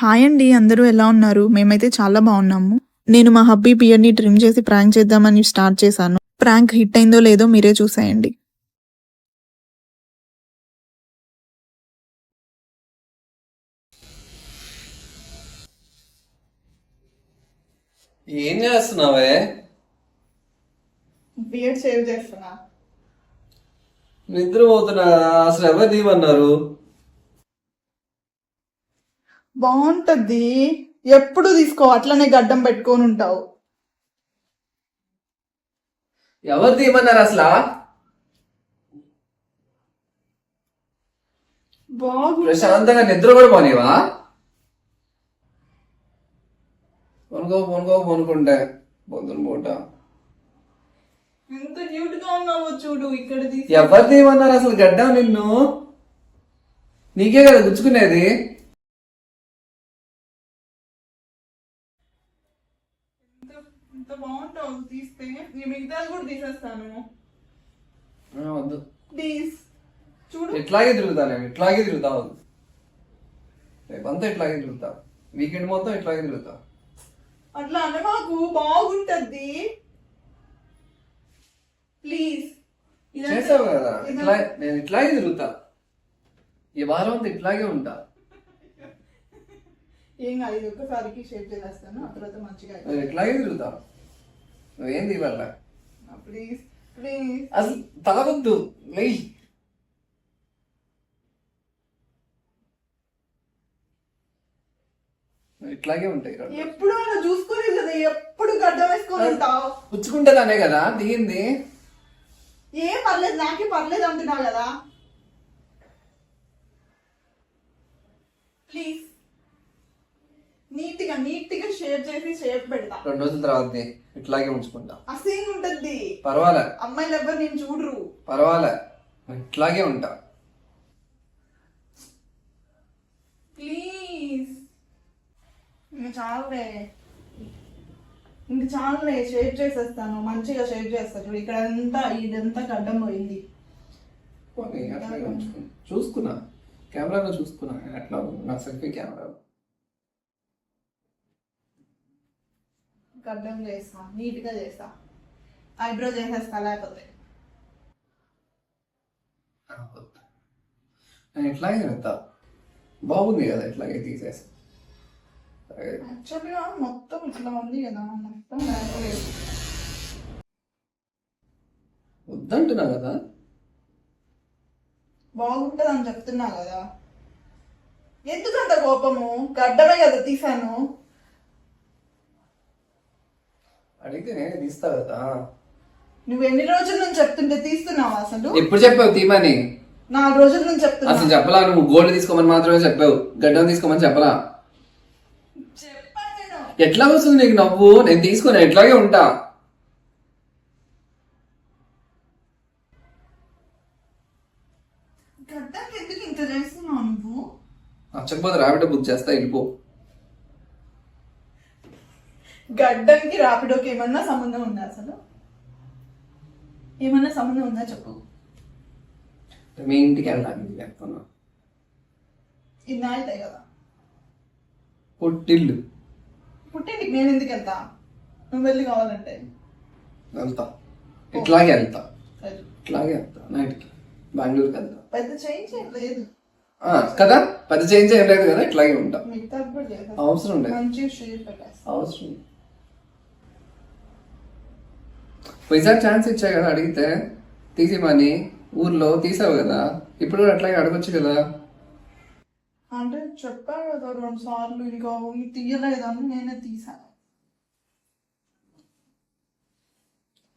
Hi అండి అందరూ ఎలా ఉన్నారు? మేమైతే చాలా బాగున్నాము. నేను మా హబ్బీ బియర్ని ట్రిమ్ చేసి ప్రాంక్ చేద్దామని స్టార్ట్ చేశాను. ప్రాంక్ హిట్ అయిందో లేదో మీరే చూసేయండి. ఏం చేస్తున్నావే? బియర్ సేవ్ చేస్తున్నా. నిద్ర పోతున్నా అసలు ఎవరు దీవన్నారు బాగుంటది. ఎప్పుడు తీసుకో అట్లనే గడ్డం పెట్టుకొని ఉంటావు. ఎవరు దీవన్నారు అసలు? బాగు ప్రశాంతంగా నిద్ర కూడా పోనివా పొనుకో పొనుకో పొనుకుంటే పొద్దున పూట. ఎంత క్యూట్గా ఉన్నావో చూడు ఇక్కడ ఎవరు దీవన్నారు అసలు గడ్డ నిన్ను? నీకే కదా గుచ్చుకునేది ఎంత బాగుంటావు తీస్తే నీ మిగతాది కూడా తీసేస్తాను. వద్దు. ప్లీజ్. చూడు. ఇట్లాగే తిరుగుతా నేను ఇట్లాగే తిరుగుతా వద్దు. రేపంతా ఇట్లాగే తిరుగుతా. వీకెండ్ మొత్తం ఇట్లాగే తిరుగుతా. అట్లా అన్న మాకు బాగుంటది ప్లీజ్. చేసావు కదా? ఇట్లా నేను ఇట్లాగే తిరుగుతా. ఈ వారం అంతా ఇట్లాగే ఉంటా. ఏం కాదు ఇది ఒక్కసారికి షేప్ చేసేస్తాను ఆ తర్వాత మంచిగా నేను ఇట్లాగే తిరుగుతా. నువ్వేం తీవాల ప్లీజ్ ప్లీజ్ అసలు తాగొద్దు వెయ్యి ఇట్లాగే ఉంటాయి ఎప్పుడు అలా చూసుకోలేదు కదా ఎప్పుడు గడ్డ వేసుకొని ఉంటావు? పుచ్చుకుంటేదానే కదా దిగింది. ఏం పర్లేదు నాకే పర్లేదు అంటున్నా కదా. ప్లీజ్ నీట్గా నీట్గా షేప్ చేసి షేప్ పెడతా. రెండు రోజుల తర్వాత. ఇట్లాగే ఉంచుకుంటా. అసహ్యం ఉంటది పర్వాలే. అమ్మాయిలు ఎవ్వరు నేను చూడరు. పర్వాలే. ఇట్లాగే ఉంటా. ప్లీజ్. ఇంక చాలులే. ఇంక చాలులే. షేప్ చేసేస్తాను. మంచిగా షేప్ చేస్తాను ఇక్కడ అంతా ఇదంతా గడ్డం పోయింది. పోనీ, అట్లాగే చూసుకున్నా కెమెరాలో చూసుకున్నా అట్లా నా సెల్ఫీ కెమెరా. గడ్డం చేస్తా నీట్గా చేస్తా. ఐబ్రో చేసేస్తా లేకపోతే. నేను ఇట్లాగే వెళ్తా. బాగుంది కదా ఇట్లాగే తీసేసి. యాక్చువల్గా మొత్తం ఇట్లా ఉంది కదా మొత్తం లేకపోలేదు వద్దంటున్నా కదా. బాగుంటుంది అని చెప్తున్నా కదా. ఎందుకంత కోపము? గడ్డమే కదా తీసాను. అడిగితే నేను తీస్తా కదా. నువ్వు ఎన్ని రోజుల నుంచి చెప్తుంటే తీస్తున్నావు అసలు? ఎప్పుడు చెప్పావు తీమని? నాలుగు రోజుల నుంచి చెప్తున్నా. అసలు చెప్పలా నువ్వు గోల్డ్ తీసుకోమని మాత్రమే చెప్పావు. గడ్డం తీసుకోమని చెప్పలా. చెప్పాను నేను ఎట్లా వస్తుంది నీకు నవ్వు? నేను తీసుకున్నా ఎట్లాగే ఉంటా. గడ్డకి ఎందుకు ఇంత చేస్తున్నావు నువ్వు? నచ్చకపోతే రాబిట బుక్ చేస్తా వెళ్ళిపో. గడ్డంకి రాపిడోకి ఏమన్నా సంబంధం ఉందా అసలు? ఏమన్నా సంబంధం ఉందా చెప్పు. మీ ఇంటికి వెళ్ళడానికి చెప్తున్నా. ఇది నాయితే కదా. పుట్టిల్లు. పుట్టింటికి నేను ఎందుకు వెళ్తా? నువ్వు వెళ్ళి కావాలంటే. వెళ్తా. ఇట్లాగే వెళ్తా. ఇట్లాగే వెళ్తా. నైట్కి. బెంగళూరుకి వెళ్తా. పెద్ద చేంజ్ ఏం లేదు. కదా? పెద్ద చేంజ్ ఏం లేదు కదా? ఇట్లాగే ఉంటా. అవసరం లేదు. అవసరం పోయిసారి ఛాన్స్ ఇచ్చా కదా అడిగితే తీసిమని ఊర్లో తీసావు కదా ఇప్పుడు కూడా అట్లాగే అడగొచ్చు కదా అంటే చెప్పాను కదా రెండు సార్లు ఇంకా ఇది తీయలేదని నేనే తీసాను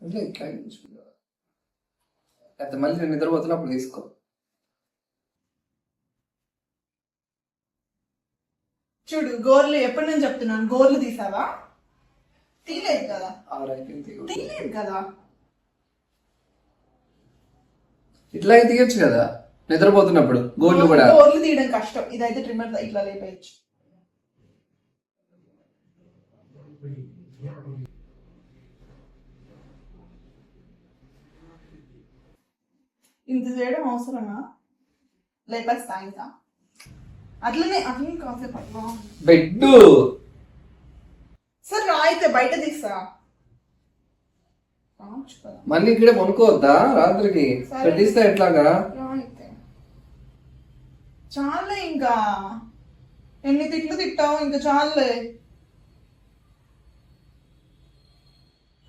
అంటే ఉంచుకుంటా. లేకపోతే మళ్ళీ నేను నిద్రపోతున్నప్పుడు తీసుకో చూడు గోర్లు ఎప్పుడు నేను చెప్తున్నాను గోర్లు తీసావా తీయలేదు కదా. తీయలేదు కదా? ఇట్లాగే తీయొచ్చు కదా? నిద్రపోతున్నప్పుడు గోల్డ్ కూడా. గోర్లు తీయడం కష్టం. ఇదైతే ట్రిమ్మర్ ఇట్లా లేపేయచ్చు. ఇంత చేయడం అవసరమా? లేపేస్తా ఇంకా. అట్లనే అట్లనే కాసేపు అట్లా బెడ్ సార్ రా అయితే బయట తీస్తా. మళ్ళీ ఇక్కడే పనుకోవద్దా రాత్రికి. పెట్టిస్తే ఎట్లాగా? చాలే ఇంకా. ఎన్ని తిట్లు తిట్టావు ఇంకా చాలే.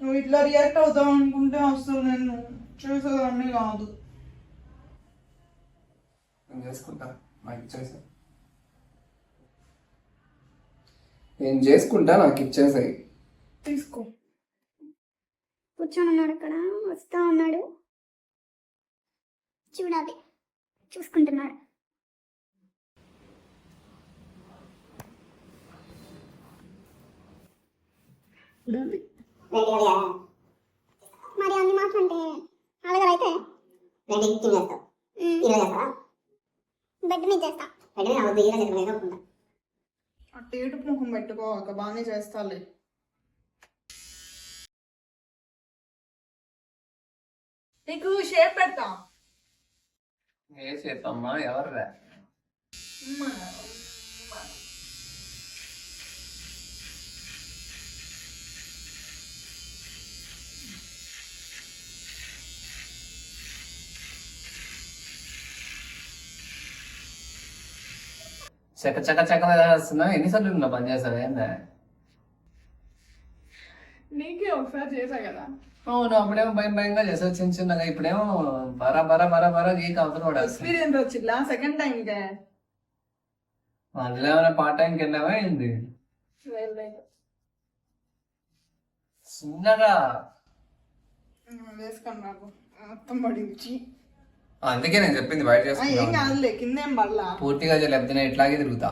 నువ్వు ఇట్లా రియాక్ట్ అవుతావు అనుకుంటే అసలు నేను చేసేదాన్ని కాదు. చేసుకుంటా. నాకు ఇచ్చేసాయి. నేను చేసుకుంటా నాకు ఇచ్చేసాయి. తీసుకో. కూర్చొని ఉన్నాడు అక్కడ వస్తా ఉన్నాడు. చూడాలి చూసుకుంటున్నాడు. మరి అన్ని మాటలు అంటే అలాగే అయితే? బెడ్ మీద చేస్తా. ఒప్పుకుంటా ఆ టేటుకు ముఖం పెట్టుకోక బాగానే చేస్తాలే. నీకు షేప్ పెడతా ఏ చేతమ్మా ఎవర్రా చక్క చక్క చక్క మీద వస్తున్నా ఎన్నిసార్లు ఉన్నా పని చేస్తాను ఏందా నీకే ఒకసారి చేసా కదా. అవును అప్పుడేమో భయం భయంగా చేసావు చిన్న చిన్నగా. ఇప్పుడేమో బరా బరా బరా బరా అవతల పడేస్తుంది ఎక్స్పీరియన్స్ వచ్చిందా? సెకండ్ టైం కే? మళ్ళీ ఏమైనా పార్ట్ టైంకి వెళ్ళావా ఏంది చిన్నగా వేసుకొని నాకు మొత్తం పడింది అందుకే నేను చెప్పింది బయట ఏం చేసుకుంటా కాదులే కిందేం పడలా. పూర్తిగా లేకపోతే నేను ఇట్లాగే తిరుగుతా.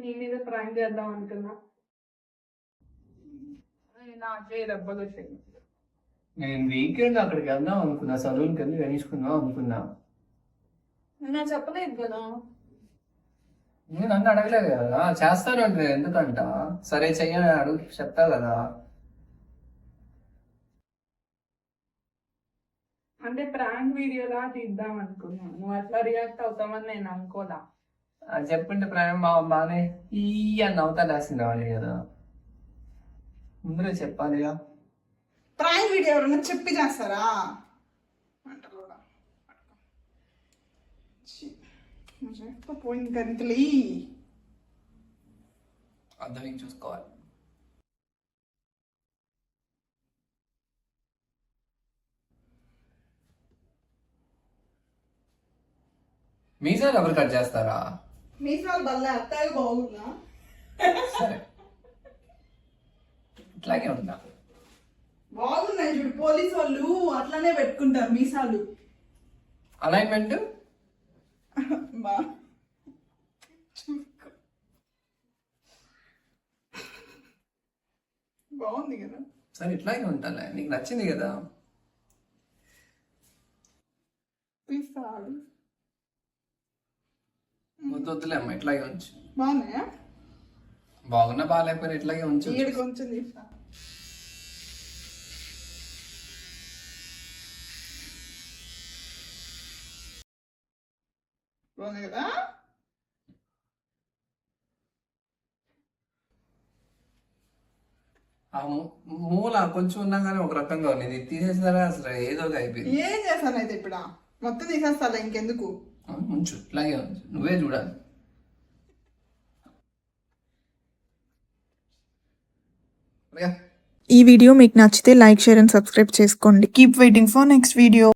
నీ మీద ప్రాంక్ చేద్దాం అనుకున్నా. నాకే దెబ్బలు వచ్చాయి. నేను వీకెండ్ అక్కడికి వెళ్దాం అనుకున్నా సలూన్కి వెళ్ళి వేయించుకుందాం అనుకున్నా. నేను చెప్పలేదు కదా. నేను నన్ను అడగలేదు కదా చేస్తాను అంటే ఎందుకంట? సరే చెయ్యని అడుగు చెప్తా కదా. అంటే ప్రాంక్ వీడియోలా తీద్దాం అనుకున్నాను నువ్వు అట్లా రియాక్ట్ అవుతామని నేను అనుకోదా చెప్పింటే ప్రేమ బా బాగానే ఈ అని అవుతా లేసింది వాళ్ళు కదా. ముందరే చెప్పాలిగా. ప్రాంక్ వీడియో ఎవరైనా చెప్పి చేస్తారా? పోయింది గంతులీ. అర్థం చూసుకోవాలి. మీసాలు ఎవరు కట్ చేస్తారా? మీసాలు బల్ల అత్తాయి బాగున్నా? సరే ఇట్లాగే ఉందా బాగున్నాయి చూడు పోలీస్ వాళ్ళు అట్లానే పెట్టుకుంటారు మీసాలు. అలైన్మెంట్ బా. బాగుంది కదా? సరే ఇట్లాగే ఉంటాలే. నీకు నచ్చింది కదా? తీస్తాడు వద్దులే అమ్మ ఇట్లాగే ఉంచు. బాగున్నాయా? బాగున్నా బాగాలేకపోయినా ఇట్లాగే ఉంచు. ఈడు కొంచెం తీస్తా బాగుంది కదా? ఆ మూ- మూల కొంచెం ఉన్నా కానీ ఒక రకంగా ఉంది. ఇది తీసేసారా అసలు ఏదో అయిపోయింది. ఏం చేస్తాను అయితే ఇప్పుడు? మొత్తం తీసేస్తా ఇంకెందుకు? ఉంచు. ఇట్లాగే ఉంచు. నువ్వే చూడాలి. ఈ వీడియో మీకు నచ్చితే లైక్ షేర్ అండ్ సబ్స్క్రైబ్ చేసుకోండి. Keep waiting for next video